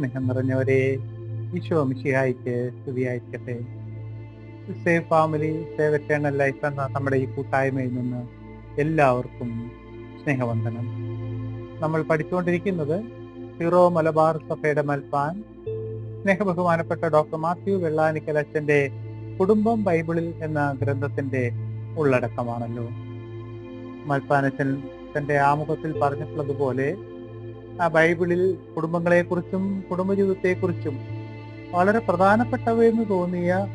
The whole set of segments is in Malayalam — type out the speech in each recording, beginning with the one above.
സ്നേഹം നിറഞ്ഞവരെ ഈശോ മിഷിഹായിക്ക് സ്തുതിയായിരിക്കട്ടെ. Save family save eternal life എന്ന നമ്മുടെ ഈ കൂട്ടായ്മയിൽ നിന്ന് എല്ലാവർക്കും സ്നേഹവന്ദനം. നമ്മൾ പഠിച്ചുകൊണ്ടിരിക്കുന്നത് സീറോ മലബാർ സഭയുടെ മൽപ്പാൻ. സ്നേഹബഹുമാനപ്പെട്ട ഡോക്ടർ മാത്യു വെള്ളാനിക്കൽ അച്ഛന്റെ കുടുംബം ബൈബിളിൽ എന്ന ഗ്രന്ഥത്തിന്റെ ഉള്ളടക്കമാണല്ലോ. മൽപ്പാനച്ഛൻ തന്റെ ആമുഖത്തിൽ പറഞ്ഞിട്ടുള്ളതുപോലെ ആ ബൈബിളിൽ കുടുംബങ്ങളെക്കുറിച്ചും കുടുംബജീവിതത്തെക്കുറിച്ചും വളരെ പ്രധാനപ്പെട്ടവയെന്ന് തോന്നിയ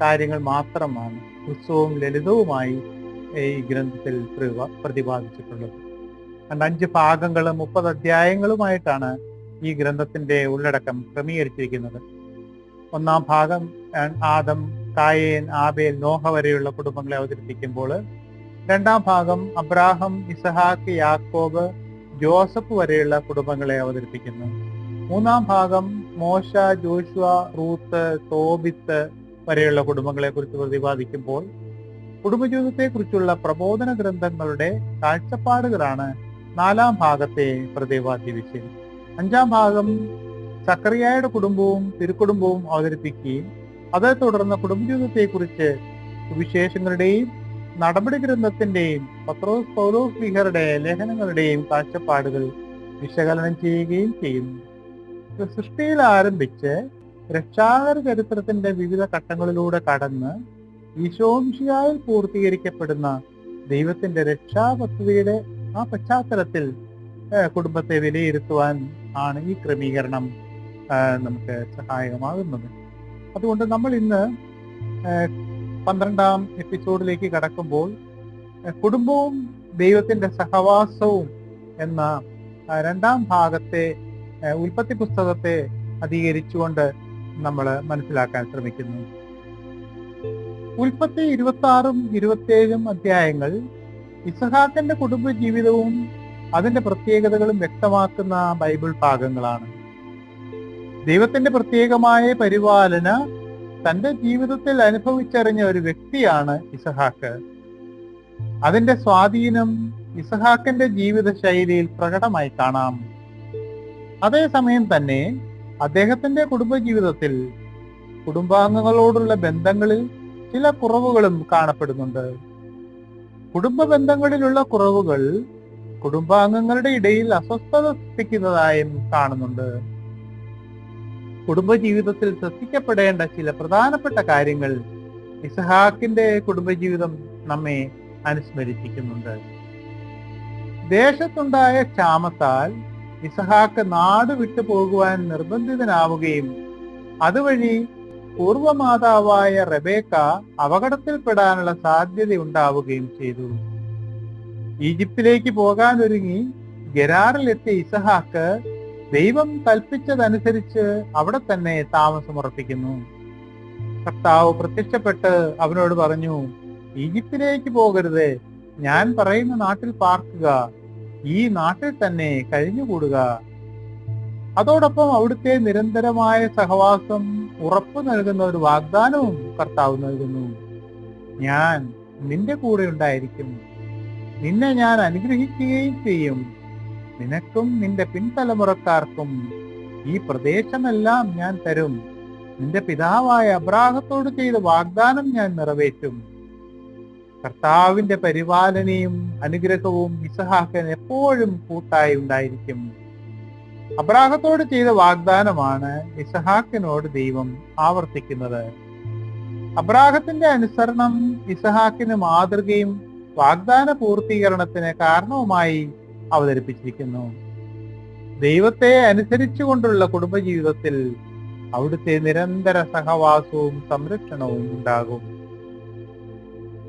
കാര്യങ്ങൾ മാത്രമാണ് ഹ്രസ്വവും ലളിതവുമായി ഈ ഗ്രന്ഥത്തിൽ പ്രതിപാ- പ്രതിപാദിച്ചിട്ടുള്ളത്. അഞ്ച് ഭാഗങ്ങളും മുപ്പത് അധ്യായങ്ങളുമായിട്ടാണ് ഈ ഗ്രന്ഥത്തിന്റെ ഉള്ളടക്കം ക്രമീകരിച്ചിരിക്കുന്നത്. ഒന്നാം ഭാഗം ആദം കായേൻ ആബേൽ നോഹ വരെയുള്ള കുടുംബങ്ങളെ അവതരിപ്പിക്കുമ്പോൾ രണ്ടാം ഭാഗം അബ്രാഹം ഇസഹാക്ക് യാക്കോബ് ജോസഫ് വരെയുള്ള കുടുംബങ്ങളെ അവതരിപ്പിക്കുന്നു. മൂന്നാം ഭാഗം മോശ ജോഷുവ റൂത്ത് തോബിത്ത് വരെയുള്ള കുടുംബങ്ങളെ കുറിച്ച് പ്രതിപാദിക്കുമ്പോൾ കുടുംബജീവിതത്തെ കുറിച്ചുള്ള പ്രബോധന ഗ്രന്ഥങ്ങളുടെ കാഴ്ചപ്പാടുകളാണ് നാലാം ഭാഗത്തെ പ്രതിപാദ്യ വിഷയം അഞ്ചാം ഭാഗം സക്കറിയായുടെ കുടുംബവും തിരുക്കുടുംബവും അവതരിപ്പിക്കുകയും അതേ തുടർന്ന് കുടുംബജീവിതത്തെ കുറിച്ച് സുവിശേഷങ്ങളുടെയും നടപടി ഗ്രന്ഥത്തിന്റെയും പത്രോസ് പൗലോസ് ലിഹറുടെ ലേഖനങ്ങളുടെയും കാഴ്ചപ്പാടുകൾ വിശകലനം ചെയ്യുകയും ചെയ്യുന്നു. സൃഷ്ടിയിൽ ആരംഭിച്ച് രക്ഷാകര ചരിത്രത്തിന്റെ വിവിധ ഘട്ടങ്ങളിലൂടെ കടന്ന് ഈശോംശിയായിൽ പൂർത്തീകരിക്കപ്പെടുന്ന ദൈവത്തിന്റെ രക്ഷാ പദ്ധതിയുടെ ആ പശ്ചാത്തലത്തിൽ കുടുംബത്തെ വിലയിരുത്തുവാൻ ആണ് ഈ ക്രമീകരണം നമുക്ക് സഹായകമാകുന്നത്. അതുകൊണ്ട് നമ്മൾ ഇന്ന് പന്ത്രണ്ടാം എപ്പിസോഡിലേക്ക് കടക്കുമ്പോൾ കുടുംബവും ദൈവത്തിന്റെ സഹവാസവും എന്ന രണ്ടാം ഭാഗത്തെ ഉൽപ്പത്തി പുസ്തകത്തെ അധികരിച്ചുകൊണ്ട് നമ്മൾ മനസ്സിലാക്കാൻ ശ്രമിക്കുന്നു. ഉൽപ്പത്തി ഇരുപത്തി ആറും ഇരുപത്തിയേഴും അധ്യായങ്ങൾ ഇസഹാക്കിന്റെ കുടുംബ ജീവിതവും അതിന്റെ പ്രത്യേകതകളും വ്യക്തമാക്കുന്ന ബൈബിൾ ഭാഗങ്ങളാണ്. ദൈവത്തിന്റെ പ്രത്യേകമായ പരിപാലന തന്റെ ജീവിതത്തിൽ അനുഭവിച്ചറിഞ്ഞ ഒരു വ്യക്തിയാണ് ഇസഹാക്ക്. അതിന്റെ സ്വാധീനം ഇസഹാക്കിന്റെ ജീവിത ശൈലിയിൽ പ്രകടമായി കാണാം. അതേസമയം തന്നെ അദ്ദേഹത്തിന്റെ കുടുംബജീവിതത്തിൽ കുടുംബാംഗങ്ങളോടുള്ള ബന്ധങ്ങളിൽ ചില കുറവുകളും കാണപ്പെടുന്നുണ്ട്. കുടുംബ ബന്ധങ്ങളിലുള്ള കുറവുകൾ കുടുംബാംഗങ്ങളുടെ ഇടയിൽ അസ്വസ്ഥത സൃഷ്ടിക്കുന്നതായും കാണുന്നുണ്ട്. കുടുംബജീവിതത്തിൽ ശ്രദ്ധിക്കപ്പെടേണ്ട ചില പ്രധാനപ്പെട്ട കാര്യങ്ങൾ ഇസഹാക്കിന്റെ കുടുംബജീവിതം നമ്മെ അനുസ്മരിപ്പിക്കുന്നുണ്ട്. ദേശത്തുണ്ടായ ക്ഷാമത്താൽ ഇസഹാക്ക് നാട് വിട്ടു പോകുവാൻ നിർബന്ധിതനാവുകയും അതുവഴി പൂർവമാതാവായ റബേക്ക അപകടത്തിൽപ്പെടാനുള്ള സാധ്യത ഉണ്ടാവുകയും ചെയ്തു. ഈജിപ്തിലേക്ക് പോകാനൊരുങ്ങി ഗരാറിലെത്തിയ ഇസഹാക്ക് ദൈവം കൽപ്പിച്ചതനുസരിച്ച് അവിടെ തന്നെ താമസമുറപ്പിക്കുന്നു കർത്താവ് പ്രത്യക്ഷപ്പെട്ട് അവനോട് പറഞ്ഞു ഈജിപ്തിലേക്ക് പോകരുത്. ഞാൻ പറയുന്ന നാട്ടിൽ പാർക്കുക. ഈ നാട്ടിൽ തന്നെ കഴിഞ്ഞുകൂടുക. അതോടൊപ്പം അവിടുത്തെ നിരന്തരമായ സഹവാസം ഉറപ്പു നൽകുന്ന ഒരു വാഗ്ദാനവും കർത്താവ് നൽകുന്നു. ഞാൻ നിന്റെ കൂടെ ഉണ്ടായിരിക്കും. നിന്നെ ഞാൻ അനുഗ്രഹിക്കുകയും ചെയ്യും. നിനക്കും നിന്റെ പിൻതലമുറക്കാർക്കും ഈ പ്രദേശമെല്ലാം ഞാൻ തരും. നിന്റെ പിതാവായ അബ്രാഹത്തോട് ചെയ്ത വാഗ്ദാനം ഞാൻ നിറവേറ്റും. കർത്താവിന്റെ പരിപാലനയും അനുഗ്രഹവും ഇസഹാക്കൻ എപ്പോഴും കൂട്ടായി ഉണ്ടായിരിക്കും. അബ്രാഹത്തോട് ചെയ്ത വാഗ്ദാനമാണ് ഇസഹാക്കിനോട് ദൈവം ആവർത്തിക്കുന്നത്. അബ്രാഹത്തിന്റെ അനുസരണം ഇസഹാക്കിന് മാതൃകയും വാഗ്ദാന പൂർത്തീകരണത്തിന് കാരണവുമായി അവതരിപ്പിച്ചിരിക്കുന്നു. ദൈവത്തെ അനുസരിച്ചുകൊണ്ടുള്ള കുടുംബജീവിതത്തിൽ അവിടുത്തെ നിരന്തര സഹവാസവും സംരക്ഷണവും ഉണ്ടാകും.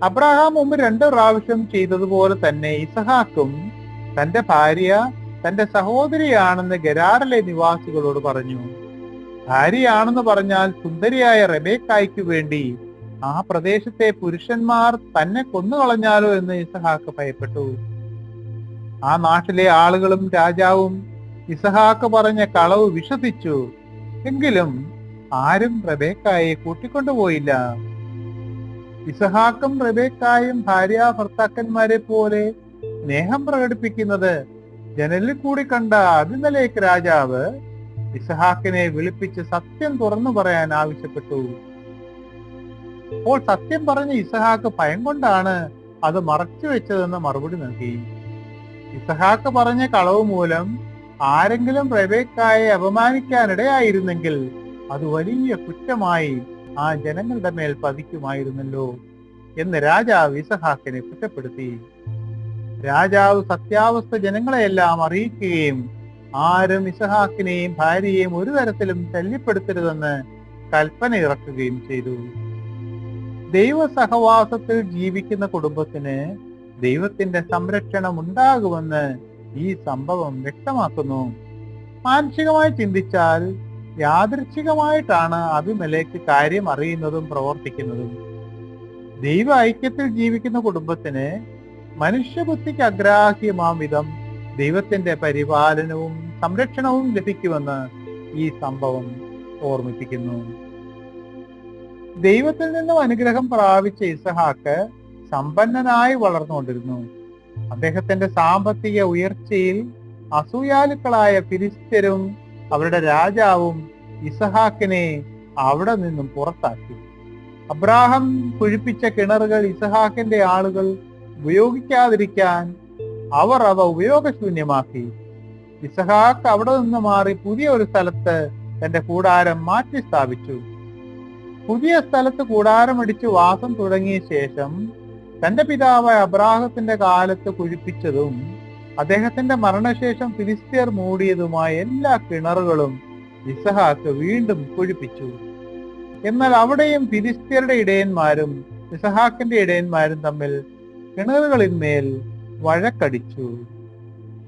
അബ്രഹാം മുമ്പ് രണ്ട് പ്രാവശ്യം ചെയ്തതുപോലെ തന്നെ ഇസഹാക്കും തന്റെ ഭാര്യ തന്റെ സഹോദരിയാണെന്ന് ഗരാറിലെ നിവാസികളോട് പറഞ്ഞു. ഭാര്യയാണെന്ന് പറഞ്ഞാൽ സുന്ദരിയായ റെബേക്കായ്ക്ക് വേണ്ടി ആ പ്രദേശത്തെ പുരുഷന്മാർ തന്നെ കൊന്നുകളഞ്ഞാലോ എന്ന് ഇസഹാക്ക് ഭയപ്പെട്ടു. ആ നാട്ടിലെ ആളുകളും രാജാവും ഇസഹാക്ക് പറഞ്ഞ കളവ് വിശ്വസിച്ചു. എങ്കിലും ആരും റബേക്കായെ കൂട്ടിക്കൊണ്ടുപോയില്ല. ഇസഹാക്കും റബേക്കായും ഭാര്യ ഭർത്താക്കന്മാരെ പോലെ സ്നേഹം പ്രകടിപ്പിക്കുന്നത് ജനലിൽ കൂടി കണ്ട അഭിമലേക്ക് രാജാവ് ഇസഹാക്കിനെ വിളിപ്പിച്ച് സത്യം തുറന്നു പറയാൻ ആവശ്യപ്പെട്ടു. അപ്പോൾ സത്യം പറഞ്ഞ ഇസഹാക്ക് ഭയം കൊണ്ടാണ് അത് മറച്ചു വെച്ചതെന്ന് മറുപടി നൽകി. ഇസഹാക്ക് പറഞ്ഞ കളവ് മൂലം ആരെങ്കിലും റെബേക്കായെ അപമാനിക്കാനിടയായിരുന്നെങ്കിൽ അത് വലിയ കുറ്റമായി ആ ജനങ്ങളുടെ മേൽ പതിക്കുമായിരുന്നല്ലോ എന്ന് രാജാവ് ഇസഹാക്കിനെ കുറ്റപ്പെടുത്തി. രാജാവ് സത്യാവസ്ഥ ജനങ്ങളെയെല്ലാം അറിയിക്കുകയും ആരും ഇസഹാക്കിനെയും ഭാര്യയെയും ഒരു തരത്തിലും ശല്യപ്പെടുത്തരുതെന്ന് കൽപ്പന ഇറക്കുകയും ചെയ്തു. ദൈവ സഹവാസത്തിൽ ജീവിക്കുന്ന കുടുംബത്തിന് ദൈവത്തിന്റെ സംരക്ഷണം ഉണ്ടാകുമെന്ന് ഈ സംഭവം വ്യക്തമാക്കുന്നു. മാനസികമായി ചിന്തിച്ചാൽ യാദൃച്ഛികമായിട്ടാണ് അഭിമലേക്ക് കാര്യം അറിയുന്നതും പ്രവർത്തിക്കുന്നതും. ദൈവ ഐക്യത്തിൽ ജീവിക്കുന്ന കുടുംബത്തിന് മനുഷ്യബുദ്ധിക്ക് അഗ്രാഹ്യമാം വിധം ദൈവത്തിന്റെ പരിപാലനവും സംരക്ഷണവും ലഭിക്കുമെന്ന് ഈ സംഭവം ഓർമ്മിപ്പിക്കുന്നു. ദൈവത്തിൽ നിന്നും അനുഗ്രഹം പ്രാപിച്ച ഇസഹാക്ക് സമ്പന്നനായി വളർന്നുകൊണ്ടിരുന്നു. അദ്ദേഹത്തിന്റെ സാമ്പത്തിക ഉയർച്ചയിൽ അസൂയാലുക്കളായ ഫിലിസ്ത്യരും അവരുടെ രാജാവും ഇസഹാക്കിനെ അവിടെ നിന്നും പുറത്താക്കി. അബ്രാഹം കുഴിപ്പിച്ച കിണറുകൾ ഇസഹാക്കിന്റെ ആളുകൾ ഉപയോഗിക്കാതിരിക്കാൻ അവർ അവ ഉപയോഗശൂന്യമാക്കി. ഇസഹാക്ക് അവിടെ നിന്ന് മാറി പുതിയ ഒരു സ്ഥലത്ത് തന്റെ കൂടാരം മാറ്റി സ്ഥാപിച്ചു പുതിയ സ്ഥലത്ത് കൂടാരമടിച്ച് വാസം തുടങ്ങിയ ശേഷം തന്റെ പിതാവായ അബ്രാഹത്തിന്റെ കാലത്ത് കുഴിപ്പിച്ചതും അദ്ദേഹത്തിന്റെ മരണശേഷം ഫിലിസ്തീർ മൂടിയതുമായ എല്ലാ കിണറുകളും ഇസഹാക്ക് വീണ്ടും കുഴിപ്പിച്ചു. എന്നാൽ അവിടെയും ഫിലിസ്തീരുടെ ഇടയന്മാരും ഇസഹാക്കിന്റെ ഇടയന്മാരും തമ്മിൽ കിണറുകളിന്മേൽ വഴക്കടിച്ചു.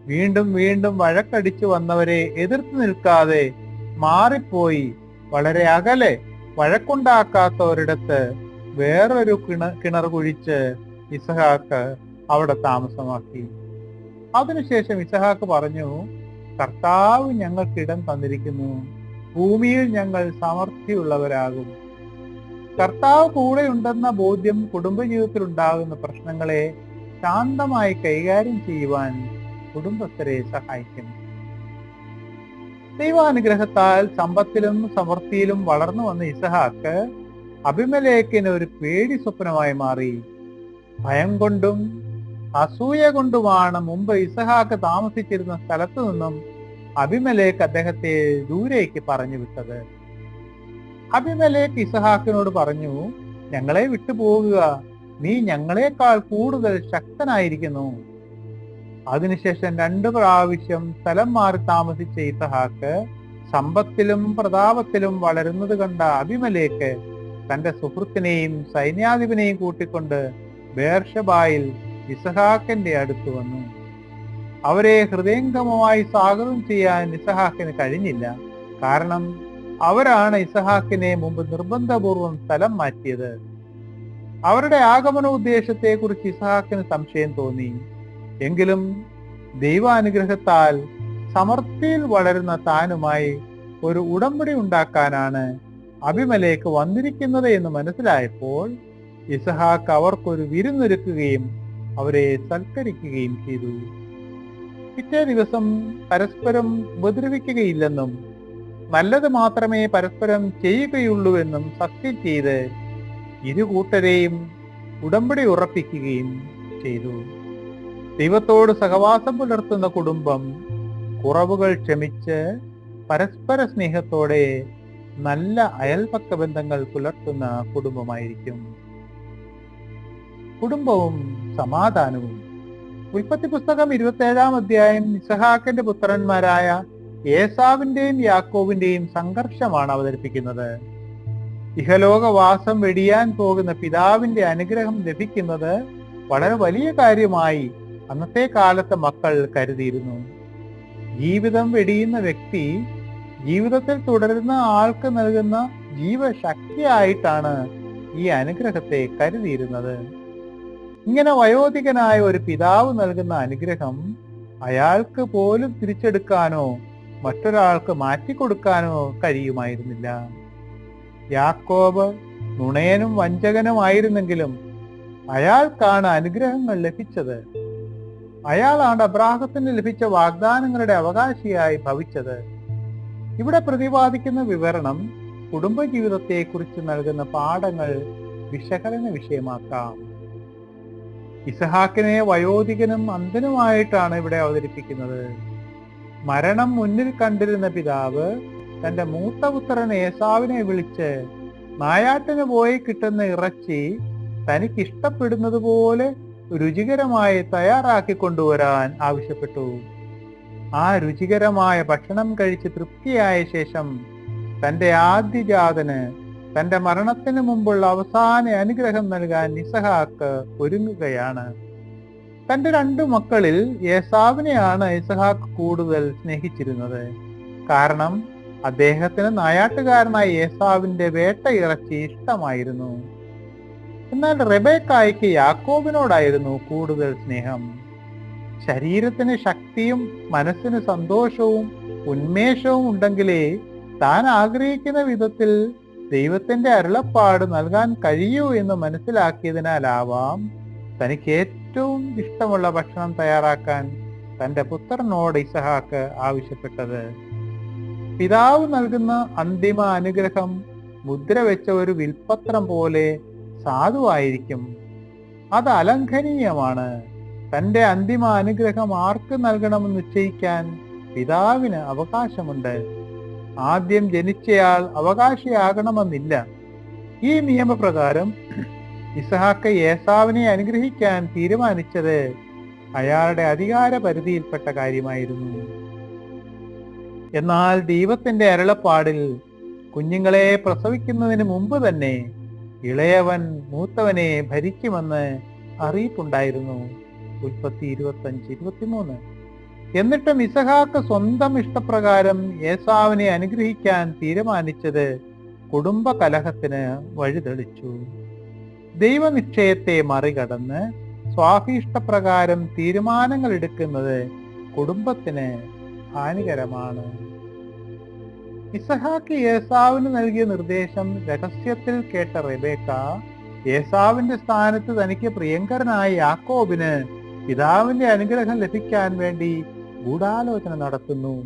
വീണ്ടും വീണ്ടും വഴക്കടിച്ചു വന്നവരെ എതിർത്ത് നിൽക്കാതെ മാറിപ്പോയി. വളരെ അകലെ വഴക്കുണ്ടാക്കാത്ത ഒരിടത്ത് വേറൊരു കിണ കിണർ കുഴിച്ച് ഇസഹാക്ക് അവിടെ താമസമാക്കി. അതിനുശേഷം ഇസഹാക്ക് പറഞ്ഞു കർത്താവ് ഞങ്ങൾക്ക് ഇടം തന്നിരിക്കുന്നു. ഭൂമിയിൽ ഞങ്ങൾ സമർത്ഥിയുള്ളവരാകും കർത്താവ് കൂടെ ഉണ്ടെന്ന ബോധ്യം കുടുംബജീവിതത്തിൽ ഉണ്ടാകുന്ന പ്രശ്നങ്ങളെ ശാന്തമായി കൈകാര്യം ചെയ്യുവാൻ കുടുംബസ്ഥരെ സഹായിക്കുന്നു. ദൈവാനുഗ്രഹത്താൽ സമ്പത്തിലും സമൃദ്ധിയിലും വളർന്നു വന്ന ഇസഹാക്ക് അഭിമലേഖിന് ഒരു പേടി സ്വപ്നമായി മാറി. ഭയം കൊണ്ടും അസൂയ കൊണ്ടുമാണ് മുമ്പ് ഇസഹാക്ക് താമസിച്ചിരുന്ന സ്ഥലത്തു നിന്നും അഭിമലേക്ക് അദ്ദേഹത്തെ ദൂരേക്ക് പറഞ്ഞു വിട്ടത്. അഭിമലേക്ക് ഇസഹാക്കിനോട് പറഞ്ഞു ഞങ്ങളെ വിട്ടുപോകുക നീ ഞങ്ങളെക്കാൾ കൂടുതൽ ശക്തനായിരിക്കുന്നു. അതിനുശേഷം രണ്ടു പ്രാവശ്യം സ്ഥലം മാറി താമസിച്ച ഇസഹാക്ക് സമ്പത്തിലും പ്രതാപത്തിലും വളരുന്നത് കണ്ട അഭിമലേക്ക് തന്റെ സുഹൃത്തിനെയും സൈന്യാധിപനെയും കൂട്ടിക്കൊണ്ട് ബേർഷബായിൽ ഇസഹാക്കിന്റെ അടുത്ത് വന്നു. അവരെ ഹൃദയംഗമമായി സ്വാഗതം ചെയ്യാൻ ഇസഹാക്കിന് കഴിഞ്ഞില്ല. കാരണം അവരാണ് ഇസഹാക്കിനെ മുമ്പ് നിർബന്ധപൂർവം സ്ഥലം മാറ്റിയത്. അവരുടെ ആഗമന ഉദ്ദേശത്തെ കുറിച്ച് ഇസഹാക്കിന് സംശയം തോന്നി. എങ്കിലും ദൈവാനുഗ്രഹത്താൽ സമർത്ഥിയിൽ വളരുന്ന താനുമായി ഒരു ഉടമ്പടി ഉണ്ടാക്കാനാണ് അഭിമലേക്ക് വന്നിരിക്കുന്നത് എന്ന് മനസ്സിലായപ്പോൾ ഇസഹാക്ക് അവർക്കൊരു വിരുന്നൊരുക്കുകയും അവരെ സൽക്കരിക്കുകയും ചെയ്തു. പിറ്റേ ദിവസം പരസ്പരം ഉപദ്രവിക്കുകയില്ലെന്നും നല്ലത് മാത്രമേ പരസ്പരം ചെയ്യുകയുള്ളൂവെന്നും സത്യം ചെയ്ത് ഇരു കൂട്ടരെയും ഉടമ്പടി ഉറപ്പിക്കുകയും ചെയ്തു. ദൈവത്തോട് സഹവാസം പുലർത്തുന്ന കുടുംബം കുറവുകൾ ക്ഷമിച്ച് പരസ്പര സ്നേഹത്തോടെ നല്ല അയൽപക്ക ബന്ധങ്ങൾ പുലർത്തുന്ന കുടുംബമായിരിക്കും. കുടുംബവും സമാധാനവും. ഉൽപ്പത്തി പുസ്തകം ഇരുപത്തേഴാം അധ്യായം നിസഹാക്കന്റെ പുത്രന്മാരായ ഏസാവിന്റെയും യാക്കോവിന്റെയും സംഘർഷമാണ് അവതരിപ്പിക്കുന്നത്. ഇഹലോകവാസം വെടിയാൻ പോകുന്ന പിതാവിന്റെ അനുഗ്രഹം ലഭിക്കുന്നത് വളരെ വലിയ കാര്യമായി അന്നത്തെ കാലത്തെ മക്കൾ കരുതിയിരുന്നു. ജീവിതം വെടിയുന്ന വ്യക്തി ജീവിതത്തിൽ തുടരുന്ന ആൾക്ക് നൽകുന്ന ജീവശക്തിയായിട്ടാണ് ഈ അനുഗ്രഹത്തെ കരുതിയിരുന്നത്. ഇങ്ങനെ വയോധികനായ ഒരു പിതാവ് നൽകുന്ന അനുഗ്രഹം അയാൾക്ക് പോലും തിരിച്ചെടുക്കാനോ മറ്റൊരാൾക്ക് മാറ്റിക്കൊടുക്കാനോ കഴിയുമായിരുന്നില്ല. യാക്കോബ് നുണയനും വഞ്ചകനുമായിരുന്നെങ്കിലും അയാൾക്കാണ് അനുഗ്രഹങ്ങൾ ലഭിച്ചത്. അയാളാണ് അബ്രാഹത്തിന് ലഭിച്ച വാഗ്ദാനങ്ങളുടെ അവകാശിയായി ഭവിച്ചത്. ഇവിടെ പ്രതിപാദിക്കുന്ന വിവരണം കുടുംബജീവിതത്തെക്കുറിച്ച് നൽകുന്ന പാഠങ്ങൾ വിശകലന വിഷയമാക്കാം. ഇസഹാക്കിനെ വയോധികനും അന്ധനുമായിട്ടാണ് ഇവിടെ അവതരിപ്പിക്കുന്നത്. മരണം മുന്നിൽ കണ്ടിരുന്ന പിതാവ് തന്റെ മൂത്ത പുത്രൻ ഏസാവിനെ വിളിച്ച് നായാട്ടിന് പോയി കിട്ടുന്ന ഇറച്ചി തനിക്ക് പോലെ രുചികരമായി തയ്യാറാക്കി കൊണ്ടുവരാൻ ആവശ്യപ്പെട്ടു. ആ രുചികരമായ ഭക്ഷണം കഴിച്ച് തൃപ്തിയായ ശേഷം തന്റെ ആദ്യജാതന് തന്റെ മരണത്തിന് മുമ്പുള്ള അവസാന അനുഗ്രഹം നൽകാൻ ഇസഹാക്ക് ഒരുങ്ങുകയാണ്. തന്റെ രണ്ടു മക്കളിൽ യേസാവിനെയാണ് ഇസഹാക്ക് കൂടുതൽ സ്നേഹിച്ചിരുന്നത്. കാരണം അദ്ദേഹത്തിന് നായാട്ടുകാരനായ യേസാവിന്റെ വേട്ട ഇറച്ചി ഇഷ്ടമായിരുന്നു. എന്നാൽ റെബേക്കായ്ക്ക് യാക്കോബിനോടായിരുന്നു കൂടുതൽ സ്നേഹം. ശരീരത്തിന് ശക്തിയും മനസ്സിന് സന്തോഷവും ഉന്മേഷവും ഉണ്ടെങ്കിലേ താൻ ആഗ്രഹിക്കുന്ന വിധത്തിൽ ദൈവത്തിന്റെ അരുളപ്പാട് നൽകാൻ കഴിയൂ എന്ന് മനസ്സിലാക്കിയതിനാലാവാം തനിക്ക് ഏറ്റവും ഇഷ്ടമുള്ള ഭക്ഷണം തയ്യാറാക്കാൻ തന്റെ പുത്രനോട് ഇസഹാക്ക് ആവശ്യപ്പെട്ടത്. പിതാവ് നൽകുന്ന അന്തിമ അനുഗ്രഹം മുദ്ര വെച്ച ഒരു വിൽപത്രം പോലെ സാധുവായിരിക്കും. അത് അലംഘനീയമാണ്. തന്റെ അന്തിമ അനുഗ്രഹം ആർക്ക് നൽകണമെന്ന് നിശ്ചയിക്കാൻ പിതാവിന് അവകാശമുണ്ട്. ആദ്യം ജനിച്ചയാൾ അവകാശിയാകണമെന്നില്ല. ഈ നിയമപ്രകാരം ഇസഹാക്ക് ഏസാവിനെ അനുഗ്രഹിക്കാൻ തീരുമാനിച്ചത് അയാളുടെ അധികാര പരിധിയിൽപ്പെട്ട കാര്യമായിരുന്നു. എന്നാൽ ദൈവത്തിന്റെ അരുളപ്പാടിൽ കുഞ്ഞുങ്ങളെ പ്രസവിക്കുന്നതിന് മുമ്പ് തന്നെ ഇളയവൻ മൂത്തവനെ ഭരിക്കുമെന്ന് അറിയിപ്പുണ്ടായിരുന്നു. ഉൽപ്പത്തി ഇരുപത്തഞ്ച് ഇരുപത്തിമൂന്ന്. എന്നിട്ടും ഇസഹാക്ക് സ്വന്തം ഇഷ്ടപ്രകാരം ഏസാവിനെ അനുഗ്രഹിക്കാൻ തീരുമാനിച്ചത് കുടുംബ കലഹത്തിന് വഴിതെളിച്ചു. ദൈവനിശ്ചയത്തെ മറികടന്ന് സ്വാഭിഷ്ടപ്രകാരം തീരുമാനങ്ങൾ എടുക്കുന്നത് കുടുംബത്തിന് ഹാനികരമാണ്. ഇസഹാക്ക് ഏസാവിന് നൽകിയ നിർദ്ദേശം രഹസ്യത്തിൽ കേട്ട റെബേക്ക ഏസാവിന്റെ സ്ഥാനത്ത് തനിക്ക് പ്രിയങ്കരനായ യാക്കോബിന് പിതാവിന്റെ അനുഗ്രഹം ലഭിക്കാൻ വേണ്ടി ഗൂഢാലോചന നടത്തുന്നു.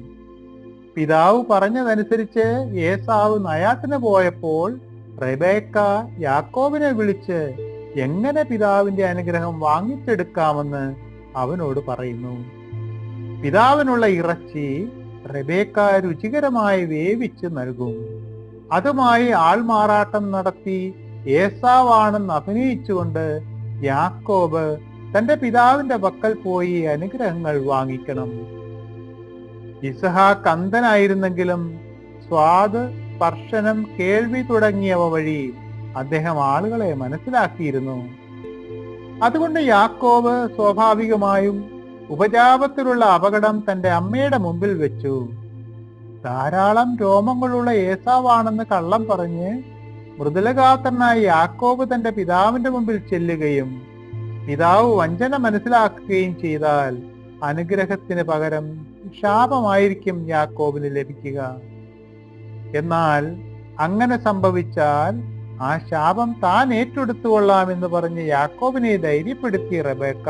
പിതാവ് പറഞ്ഞതനുസരിച്ച് ഏസാവ് നയാത്തിന് പോയപ്പോൾ റെബേക്ക യാക്കോബിനെ വിളിച്ച് എങ്ങനെ പിതാവിന്റെ അനുഗ്രഹം വാങ്ങിച്ചെടുക്കാമെന്ന് അവനോട് പറയുന്നു. പിതാവിനുള്ള ഇറച്ചി റെബേക്ക രുചികരമായി വേവിച്ച് നൽകും. അതുമായി ആൾമാറാട്ടം നടത്തി ഏസാവാണെന്ന് അഭിനയിച്ചുകൊണ്ട് യാക്കോബ് തന്റെ പിതാവിന്റെ പക്കൽ പോയി അനുഗ്രഹങ്ങൾ വാങ്ങിക്കണം. ഇസഹാക്ക് അന്ധനായിരുന്നെങ്കിലും സ്വാദ് സ്പർശനം കേൾവി തുടങ്ങിയവ വഴി അദ്ദേഹം ആളുകളെ മനസ്സിലാക്കിയിരുന്നു. അതുകൊണ്ട് യാക്കോബ് സ്വാഭാവികമായും ഉപജാപത്തിലുള്ള അപകടം തന്റെ അമ്മയുടെ മുമ്പിൽ വെച്ചു. ധാരാളം രോമങ്ങളുള്ള ഏസാവാണെന്ന് കള്ളം പറഞ്ഞ് മൃദുലഗാത്രനായ യാക്കോബ് തന്റെ പിതാവിന്റെ മുമ്പിൽ ചെല്ലുകയും പിതാവ് വഞ്ചന മനസ്സിലാക്കുകയും ചെയ്താൽ അനുഗ്രഹത്തിന് പകരം ശാപമായിരിക്കും യാക്കോബിന് ലഭിക്കുക. എന്നാൽ അങ്ങനെ സംഭവിച്ചാൽ ആ ശാപം താൻ ഏറ്റെടുത്തുകൊള്ളാമെന്ന് പറഞ്ഞ് യാക്കോബിനെ ധൈര്യപ്പെടുത്തിയ റബേക്ക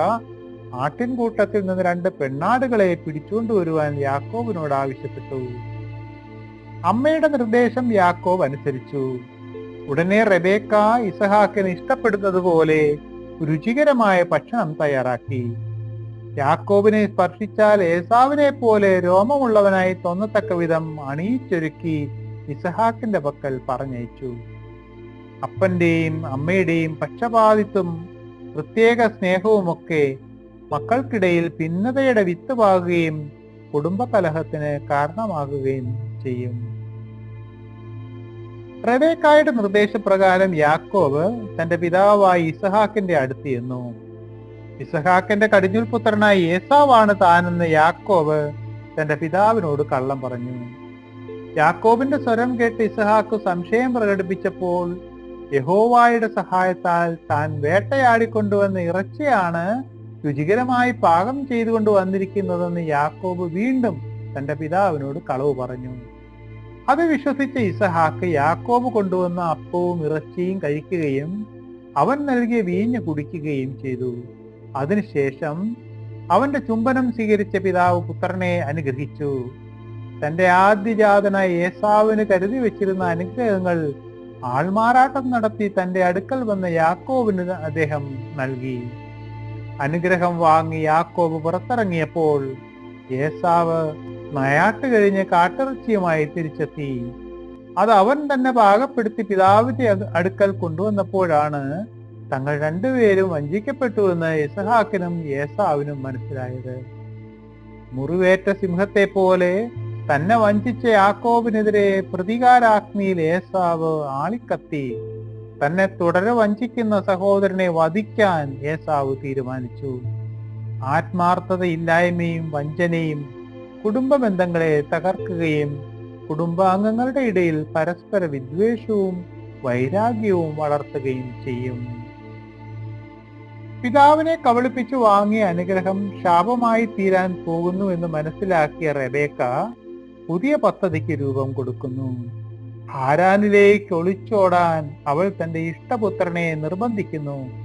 ആട്ടിൻകൂട്ടത്തിൽ നിന്ന് രണ്ട് പെണ്ണാടുകളെ പിടിച്ചുകൊണ്ടുവരുവാൻ യാക്കോബിനോട് ആവശ്യപ്പെട്ടു. അമ്മയുടെ നിർദ്ദേശം യാക്കോബ് അനുസരിച്ചു. ഉടനെ റബേക്ക ഇസഹാക്കിന് ഇഷ്ടപ്പെടുന്നത് പോലെ രുചികരമായ ഭക്ഷണം തയ്യാറാക്കി. യാക്കോബിനെ സ്പർശിച്ചാൽ ഏസാവിനെ പോലെ രോമമുള്ളവനായി തോന്നത്തക്ക വിധം അണിയിച്ചൊരുക്കി ഇസഹാക്കിന്റെ പക്കൽ പറഞ്ഞയച്ചു. അപ്പന്റെയും അമ്മയുടെയും പക്ഷപാതിത്വം പ്രത്യേക സ്നേഹവുമൊക്കെ മക്കൾക്കിടയിൽ ഭിന്നതയുടെ വിത്ത് പാകുകയും കുടുംബകലഹത്തിന് കാരണമാകുകയും ചെയ്യും. റബേക്കായുടെ നിർദ്ദേശപ്രകാരം യാക്കോബ് തന്റെ പിതാവായ ഇസഹാക്കിന്റെ അടുത്ത് ചെന്നു. ഇസഹാക്കിന്റെ കടിഞ്ഞുൽ പുത്രനായ യേസാവാണ് താനെന്ന് യാക്കോബ് തന്റെ പിതാവിനോട് കള്ളം പറഞ്ഞു. യാക്കോബിന്റെ സ്വരം കേട്ട് ഇസഹാക്ക് സംശയം പ്രകടിപ്പിച്ചപ്പോൾ യഹോവായുടെ സഹായത്താൽ താൻ വേട്ടയാടിക്കൊണ്ടുവന്ന ഇറച്ചിയാണ് രുചികരമായി പാകം ചെയ്തുകൊണ്ട് വന്നിരിക്കുന്നതെന്ന് യാക്കോബ് വീണ്ടും തന്റെ പിതാവിനോട് കളവ് പറഞ്ഞു. അത് വിശ്വസിച്ച ഇസഹാക്ക് യാക്കോബ് കൊണ്ടുവന്ന അപ്പവും ഇറച്ചിയും കഴിക്കുകയും അവൻ നൽകിയ വീഞ്ഞ് കുടിക്കുകയും ചെയ്തു. അതിനുശേഷം അവന്റെ ചുംബനം സ്വീകരിച്ച പിതാവ് പുത്രനെ അനുഗ്രഹിച്ചു. തന്റെ ആദ്യജാതനായ യേസാവിന് കരുതി വെച്ചിരുന്ന അനുഗ്രഹങ്ങൾ ആൾമാറാട്ടം നടത്തി തന്റെ അടുക്കൽ വന്ന യാക്കോബിന് അദ്ദേഹം നൽകി. അനുഗ്രഹം വാങ്ങി യാക്കോബ് പുറത്തിറങ്ങിയപ്പോൾ ഏസാവ് നയാട്ട് കഴിഞ്ഞ് കാട്ടിറച്ചിയുമായി തിരിച്ചെത്തി. അത് അവൻ തന്നെ പാകപ്പെടുത്തി പിതാവിന്റെ അടുക്കൽ കൊണ്ടുവന്നപ്പോഴാണ് തങ്ങൾ രണ്ടുപേരും വഞ്ചിക്കപ്പെട്ടുവെന്ന് ഇസഹാക്കിനും യേസാവിനും മനസ്സിലായത്. മുറിവേറ്റ സിംഹത്തെ പോലെ തന്നെ വഞ്ചിച്ച യാക്കോബിനെതിരെ പ്രതികാരാഗ്നിയിൽ ഏസാവ് ആളിക്കത്തി. തന്നെ തുടരെ വഞ്ചിക്കുന്ന സഹോദരനെ വധിക്കാൻ ഏസാവ് തീരുമാനിച്ചു. ആത്മാർത്ഥതയില്ലായ്മയും വഞ്ചനയും കുടുംബ ബന്ധങ്ങളെ തകർക്കുകയും കുടുംബാംഗങ്ങളുടെ ഇടയിൽ പരസ്പര വിദ്വേഷവും വൈരാഗ്യവും വളർത്തുകയും ചെയ്യും. പിതാവിനെ കബളിപ്പിച്ചു വാങ്ങിയ അനുഗ്രഹം ശാപമായി തീരാൻ പോകുന്നു എന്ന് മനസ്സിലാക്കിയ റെബേക്ക പുതിയ പദ്ധതിക്ക് രൂപം കൊടുക്കുന്നു. ഹാരാനിലേക്ക് ഒളിച്ചോടാൻ അവൾ തന്റെ ഇഷ്ടപുത്രനെ നിർബന്ധിക്കുന്നു.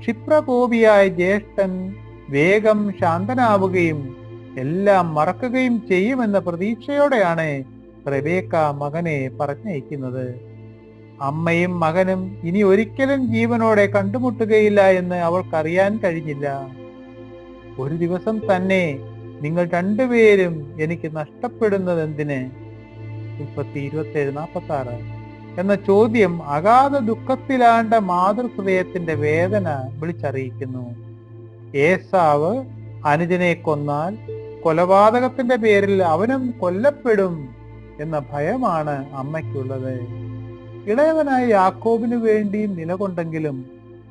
ക്ഷിപ്രകോപിയായ ജ്യേഷ്ഠൻ വേഗം ശാന്തനാവുകയും എല്ലാം മറക്കുകയും ചെയ്യുമെന്ന പ്രതീക്ഷയോടെയാണ് റെബേക്ക മകനെ പറഞ്ഞയക്കുന്നത്. അമ്മയും മകനും ഇനി ഒരിക്കലും ജീവനോടെ കണ്ടുമുട്ടുകയില്ല എന്ന് അവൾക്കറിയാൻ കഴിഞ്ഞില്ല. ഒരു ദിവസം തന്നെ നിങ്ങൾ രണ്ടുപേരും എനിക്ക് നഷ്ടപ്പെടുന്നത് എന്തിന് മുപ്പത്തി ഇരുപത്തി ഏഴ് നാൽപ്പത്തി ആറ് എന്ന ചോദ്യം അഗാധ ദുഃഖത്തിലാണ്ട മാതൃഹൃദയത്തിന്റെ വേദന വിളിച്ചറിയിക്കുന്നു. ഏസാവ് അനുജനെ കൊന്നാൽ കൊലപാതകത്തിന്റെ പേരിൽ അവനും കൊല്ലപ്പെടും എന്ന ഭയമാണ് അമ്മയ്ക്കുള്ളത്. ഇളയവനായ യാക്കോബിനു വേണ്ടി നിലകൊണ്ടെങ്കിലും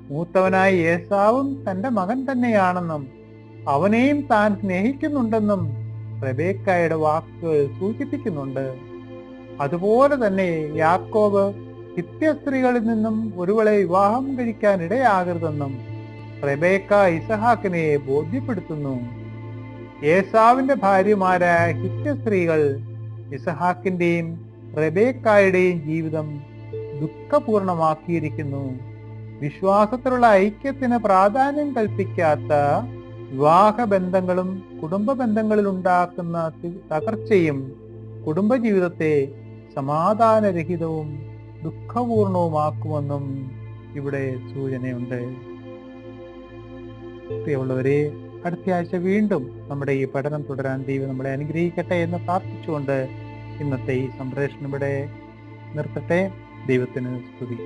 മൂത്തവനായ യേസാവും തന്റെ മകൻ തന്നെയാണെന്നും അവനെയും താൻ സ്നേഹിക്കുന്നുണ്ടെന്നും റബേക്കായുടെ വാക്കുകൾ സൂചിപ്പിക്കുന്നുണ്ട്. അതുപോലെ തന്നെ യാക്കോബ് ഹിത്യസ്ത്രീകളിൽ നിന്നും ഒരുവളെ വിവാഹം കഴിക്കാൻ ഇടയാകരുതെന്നും റബേക്ക ഇസഹാക്കിനെ ബോധ്യപ്പെടുത്തുന്നു. ഏസാവിന്റെ ഭാര്യമാരായ ഹിത്യസ്ത്രീകൾ ഇസഹാക്കിന്റെയും റബേക്കായുടെയും ജീവിതം ദുഃഖപൂർണമാക്കിയിരിക്കുന്നു. വിശ്വാസത്തിലുള്ള ഐക്യത്തിന് പ്രാധാന്യം കൽപ്പിക്കാത്ത വിവാഹ ബന്ധങ്ങളും കുടുംബ ബന്ധങ്ങളിൽ ഉണ്ടാക്കുന്ന തകർച്ചയും കുടുംബജീവിതത്തെ സമാധാനരഹിതവും ദുഃഖപൂർണവുമാക്കുമെന്നും ഇവിടെ സൂചനയുണ്ട്. പ്രിയമുള്ളവരെ അടുത്ത ആഴ്ച വീണ്ടും നമ്മുടെ ഈ പഠനം തുടരാൻ ദൈവം നമ്മളെ അനുഗ്രഹിക്കട്ടെ എന്ന് പ്രാർത്ഥിച്ചുകൊണ്ട് ഇന്നത്തെ ഈ സംപ്രേഷണം ഇവിടെ നിർത്തട്ടെ. ദൈവത്തിന് സ്തുതി.